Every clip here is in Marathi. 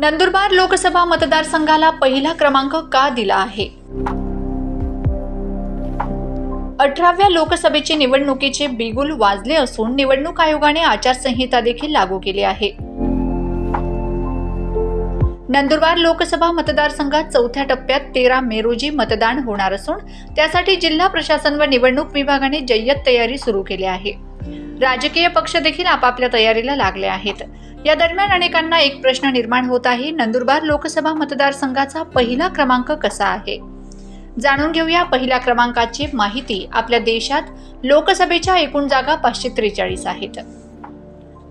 नंदुरबार लोकसभा मतदारसंघाला पहिला क्रमांक का दिला आहे? अठराव्या लोकसभेचे निवडणुकीचे बिगुल वाजले असून निवडणूक आयोगाने आचारसंहिता देखील लागू केली आहे. नंदुरबार लोकसभा मतदारसंघात चौथ्या टप्प्यात तेरा मे रोजी मतदान होणार असून त्यासाठी जिल्हा प्रशासन व निवडणूक विभागाने जय्यत तयारी सुरू केली आहे. राजकीय पक्ष देखील आपापल्या तयारीला लागले आहेत. या दरम्यान अनेकांना एक प्रश्न निर्माण होत आहे नंदुरबार लोकसभा मतदारसंघाचा पहिला क्रमांक कसा आहे? जाणून घेऊया पहिल्या क्रमांकाची माहिती. आपल्या देशात लोकसभेच्या एकूण जागा पाचशे त्रेचाळीस आहेत.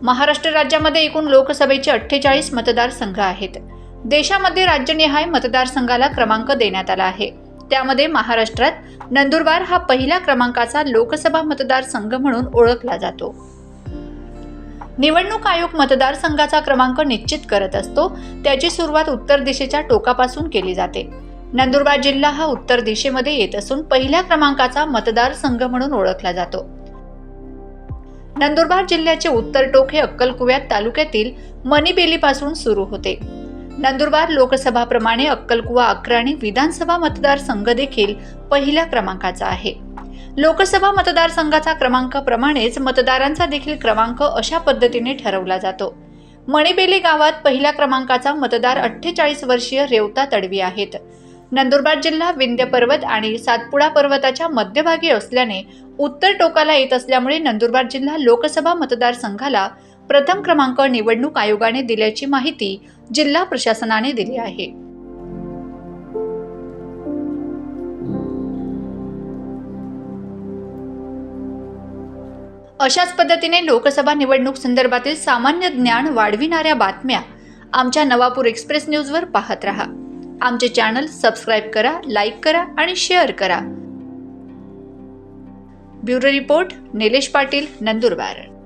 महाराष्ट्र राज्यामध्ये एकूण लोकसभेचे अठ्ठेचाळीस मतदारसंघ आहेत. देशामध्ये राज्यनिहाय मतदारसंघाला क्रमांक देण्यात आला आहे. त्यामध्ये महाराष्ट्रात नंदुरबार हा पहिल्या क्रमांकाचा लोकसभा मतदारसंघ म्हणून ओळखला जातो. निवडणूक आयोग मतदारसंघाचा क्रमांक निश्चित करत असतो. त्याची सुरुवात उत्तर दिशेच्या टोकापासून केली जाते. नंदुरबार जिल्हा हा उत्तर दिशेमध्ये येत असून पहिल्या क्रमांकाचा मतदारसंघ म्हणून ओळखला जातो. नंदुरबार जिल्ह्याचे उत्तर टोक हे अक्कलकुव्यात तालुक्यातील मणिबेलीपासून सुरू होते. नंदुरबार लोकसभाप्रमाणे अक्कलकुवा अक्राणी विधानसभा मतदारसंघ देखील पहिल्या क्रमांकाचा आहे. लोकसभा मतदारसंघाचा क्रमांकाप्रमाणेच मतदारांचा देखील क्रमांक अशा पद्धतीने ठरवला जातो. मणिबेली गावात पहिल्या क्रमांकाचा मतदार अठ्ठेचाळीस वर्षीय रेवता तडवी आहेत. नंदुरबार जिल्हा विंध्य पर्वत आणि सातपुडा पर्वताच्या मध्यभागी असल्याने उत्तर टोकाला येत असल्यामुळे नंदुरबार जिल्हा लोकसभा मतदारसंघाला प्रथम क्रमांक निवडणूक आयोगाने दिल्याची माहिती जिल्हा प्रशासनाने दिली आहे. अशाच पद्धतीने लोकसभा निवडणूक संदर्भातील सामान्य ज्ञान वाढविणाऱ्या बातम्या आमच्या नवापूर एक्सप्रेस न्यूजवर पाहत रहा. आमचे चॅनल सबस्क्राईब करा लाईक करा आणि शेअर करा. Bureau report Nilesh Patil Nandurbar.